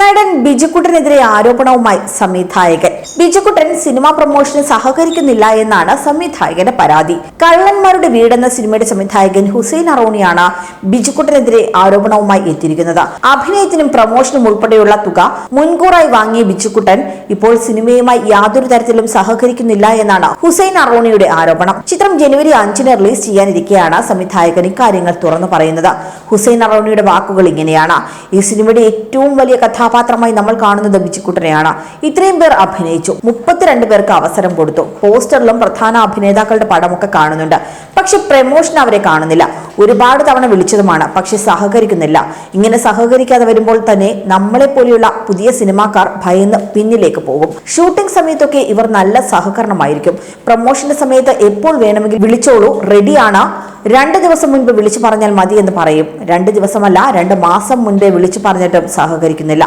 നടൻ ബിജുക്കുട്ടനെതിരെ ആരോപണവുമായി സംവിധായകൻ. ബിജുക്കുട്ടൻ സിനിമാ പ്രൊമോഷന് സഹകരിക്കുന്നില്ല എന്നാണ് സംവിധായകന്റെ പരാതി. കള്ളന്മാരുടെ വീടെന്ന സിനിമയുടെ സംവിധായകൻ ഹുസൈൻ അറോണിയാണ് ബിജുക്കുട്ടനെതിരെ ആരോപണവുമായി എത്തിയിരിക്കുന്നത്. അഭിനയത്തിനും പ്രൊമോഷനും ഉൾപ്പെടെയുള്ള തുക മുൻകൂറായി വാങ്ങിയ ബിജുക്കുട്ടൻ ഇപ്പോൾ സിനിമയുമായി യാതൊരു തരത്തിലും സഹകരിക്കുന്നില്ല എന്നാണ് ഹുസൈൻ അറോണിയുടെ ആരോപണം. ചിത്രം ജനുവരി അഞ്ചിന് റിലീസ് ചെയ്യാനിരിക്കെയാണ് സംവിധായകൻ ഇക്കാര്യങ്ങൾ തുറന്നു പറയുന്നത്. ഹുസൈൻ അറോണിയുടെ വാക്കുകൾ ഇങ്ങനെയാണ്. ഈ സിനിമയുടെ ഏറ്റവും വലിയ കഥാപാത്രമായി നമ്മൾ കാണുന്നത് ബിച്ചിക്കുട്ടനെയാണ് ഇത്രയും പേർ അഭിനയിച്ചു. മുപ്പത്തിരണ്ട് പേർക്ക് അവസരം കൊടുത്തു. പോസ്റ്ററിലും പ്രധാന അഭിനേതാക്കളുടെ പടമൊക്കെ കാണുന്നുണ്ട്. പക്ഷെ പ്രമോഷൻ അവരെ കാണുന്നില്ല. ഒരുപാട് തവണ വിളിച്ചതുമാണ്. പക്ഷെ സഹകരിക്കുന്നില്ല. ഇങ്ങനെ സഹകരിക്കാതെ വരുമ്പോൾ തന്നെ നമ്മളെ പോലെയുള്ള പുതിയ സിനിമാക്കാർ ഭയന്ന് പിന്നിലേക്ക് പോകും. ഷൂട്ടിംഗ് സമയത്തൊക്കെ ഇവർ നല്ല സഹകരണമായിരിക്കും. പ്രൊമോഷന്റെ സമയത്ത് എപ്പോൾ വേണമെങ്കിൽ വിളിച്ചോളൂ റെഡിയാണ്. രണ്ട് ദിവസം മുൻപ് വിളിച്ചു പറഞ്ഞാൽ മതി എന്ന് പറയും. രണ്ട് ദിവസമല്ല രണ്ട് മാസം മുൻപേ വിളിച്ചു പറഞ്ഞിട്ടും സഹകരിക്കുന്നില്ല.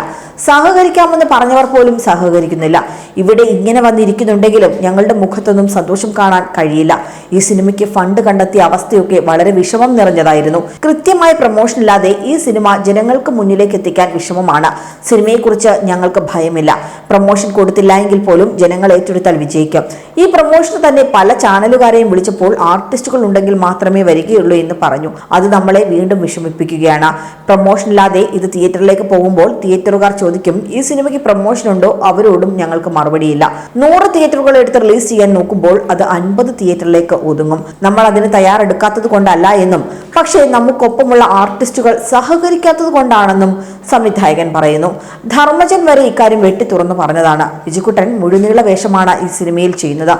സഹകരിക്കാമെന്ന് പറഞ്ഞവർ പോലും സഹകരിക്കുന്നില്ല. ഇവിടെ ഇങ്ങനെ വന്നിരിക്കുന്നുണ്ടെങ്കിലും ഞങ്ങളുടെ മുഖത്തൊന്നും സന്തോഷം കാണാൻ കഴിയില്ല. ഈ സിനിമയ്ക്ക് ഫണ്ട് കണ്ടെത്തിയ അവസ്ഥയൊക്കെ വളരെ വിഷമം നിറഞ്ഞതായിരുന്നു. കൃത്യമായ പ്രൊമോഷൻ ഇല്ലാതെ ഈ സിനിമ ജനങ്ങൾക്ക് മുന്നിലേക്ക് എത്തിക്കാൻ വിഷമമാണ്. സിനിമയെക്കുറിച്ച് ഞങ്ങൾക്ക് ഭയമില്ല. പ്രൊമോഷൻ കൊടുത്തില്ല എങ്കിൽ പോലും ജനങ്ങൾ ഏറ്റെടുത്താൽ വിജയിക്കും. ഈ പ്രൊമോഷന് തന്നെ പല ചാനലുകാരെയും വിളിച്ചപ്പോൾ ആർട്ടിസ്റ്റുകൾ ഉണ്ടെങ്കിൽ മാത്രമേ വരികയുള്ളൂ എന്ന് പറഞ്ഞു. അത് നമ്മളെ വീണ്ടും വിഷമിപ്പിക്കുകയാണ്. പ്രൊമോഷൻ ഇല്ലാതെ ഇത് തിയേറ്ററിലേക്ക് പോകുമ്പോൾ തിയേറ്ററുകാർ ചോദിക്കും ഈ സിനിമയ്ക്ക് പ്രൊമോഷൻ ഉണ്ടോ? അവരോടും ഞങ്ങൾക്ക് മറുപടിയില്ല. നൂറ് തിയേറ്ററുകൾ എടുത്ത് റിലീസ് ചെയ്യാൻ നോക്കുമ്പോൾ അത് അൻപത് തിയേറ്ററിലേക്ക് ഒതുങ്ങും. നമ്മൾ അതിന് തയ്യാറെടുക്കാത്തത് കൊണ്ടല്ല എന്നും പക്ഷേ നമുക്കൊപ്പമുള്ള ആർട്ടിസ്റ്റുകൾ സഹകരിക്കാത്തത് കൊണ്ടാണെന്നും സംവിധായകൻ പറയുന്നു. ധർമ്മജൻ വരെ ഇക്കാര്യം വെട്ടി തുറന്നു പറഞ്ഞതാണ്. വിജുക്കുട്ടൻ മുഴുനീള വേഷമാണ് ഈ സിനിമയിൽ ചെയ്യുന്നത്.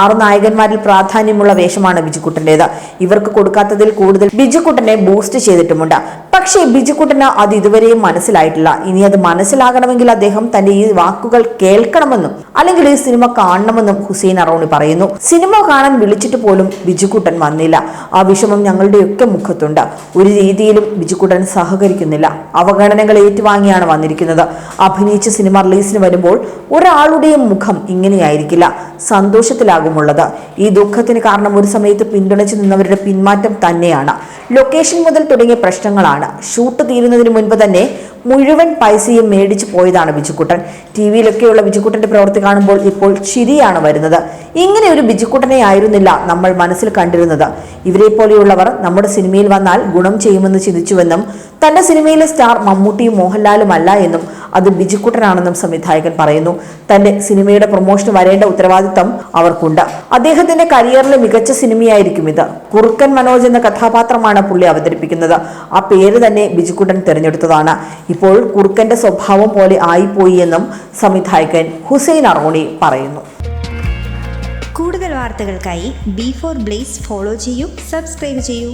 ആറ് നായകന്മാരിൽ പ്രാധാന്യമുള്ള വേഷമാണ് ബിജുക്കുട്ടന്റെത് ഇവർക്ക് കൊടുക്കാത്തതിൽ കൂടുതൽ ബിജുക്കുട്ടനെ ബൂസ്റ്റ് ചെയ്തിട്ടുമുണ്ട്. പക്ഷേ ബിജുക്കുട്ടന് അത് ഇതുവരെയും മനസ്സിലായിട്ടില്ല. ഇനി അത് മനസ്സിലാകണമെങ്കിൽ അദ്ദേഹം തന്റെ ഈ വാക്കുകൾ കേൾക്കണമെന്നും അല്ലെങ്കിൽ ഈ സിനിമ കാണണമെന്നും ഹുസൈൻ അറോണി പറയുന്നു. സിനിമ കാണാൻ വിളിച്ചിട്ട് പോലും ബിജുക്കുട്ടൻ വന്നില്ല. ആ വിഷമം ഞങ്ങളുടെയൊക്കെ മുഖത്തുണ്ട്. ഒരു രീതിയിലും ബിജുക്കുട്ടൻ സഹകരിക്കുന്നില്ല. അവഗണനകൾ ഏറ്റുവാങ്ങിയാണ് വന്നിരിക്കുന്നത്. അഭിനയിച്ച സിനിമ റിലീസിന് വരുമ്പോൾ ഒരാളുടെയും മുഖം ഇങ്ങനെയായിരിക്കില്ല. സന്തോഷത്തിലാകുമുള്ളത്. ഈ ദുഃഖത്തിന് കാരണം ഒരു സമയത്ത് പിന്തുണച്ചു നിന്നവരുടെ പിന്മാറ്റം തന്നെയാണ്. ലൊക്കേഷൻ മുതൽ തുടങ്ങിയ പ്രശ്നങ്ങളാണ്. ഷൂട്ട് തീരുന്നതിന് മുൻപ് തന്നെ മുഴുവൻ പൈസയും മേടിച്ചു പോയതാണ് ബിജുക്കുട്ടൻ. ടി വിയിലൊക്കെയുള്ള ബിജുക്കുട്ടന്റെ പ്രവൃത്തി കാണുമ്പോൾ ഇപ്പോൾ ചിരിയാണ് വരുന്നത്. ഇങ്ങനെ ഒരു ബിജുക്കുട്ടനെ ആയിരുന്നില്ല നമ്മൾ മനസ്സിൽ കണ്ടിരുന്നത്. ഇവരെ പോലെയുള്ളവർ നമ്മുടെ സിനിമയിൽ വന്നാൽ ഗുണം ചെയ്യുമെന്ന് ചിന്തിച്ചുവെന്നും തന്റെ സിനിമയിലെ സ്റ്റാർ മമ്മൂട്ടിയും മോഹൻലാലും അല്ല എന്നും അത് ബിജുക്കുട്ടനാണെന്നും സംവിധായകൻ പറയുന്നു. തന്റെ സിനിമയുടെ പ്രൊമോഷന് വരേണ്ട ഉത്തരവാദിത്തം അവർക്കുണ്ട്. അദ്ദേഹത്തിന്റെ കരിയറിലെ മികച്ച സിനിമയായിരിക്കും ഇത്. കുറുക്കൻ മനോജ് എന്ന കഥാപാത്രമാണ് പുള്ളി അവതരിപ്പിക്കുന്നത്. ആ പേര് തന്നെ ബിജുക്കുട്ടൻ തിരഞ്ഞെടുത്തതാണ്. ഇപ്പോൾ കുറുക്കന്റെ സ്വഭാവം പോലെ ആയിപ്പോയി എന്നും സംവിധായകൻ ഹുസൈൻ അറോണി പറയുന്നു. കൂടുതൽ വാർത്തകൾക്കായി ബി ഫോർ ബ്ലേസ് ഫോളോ ചെയ്യൂ സബ്സ്ക്രൈബ് ചെയ്യൂ.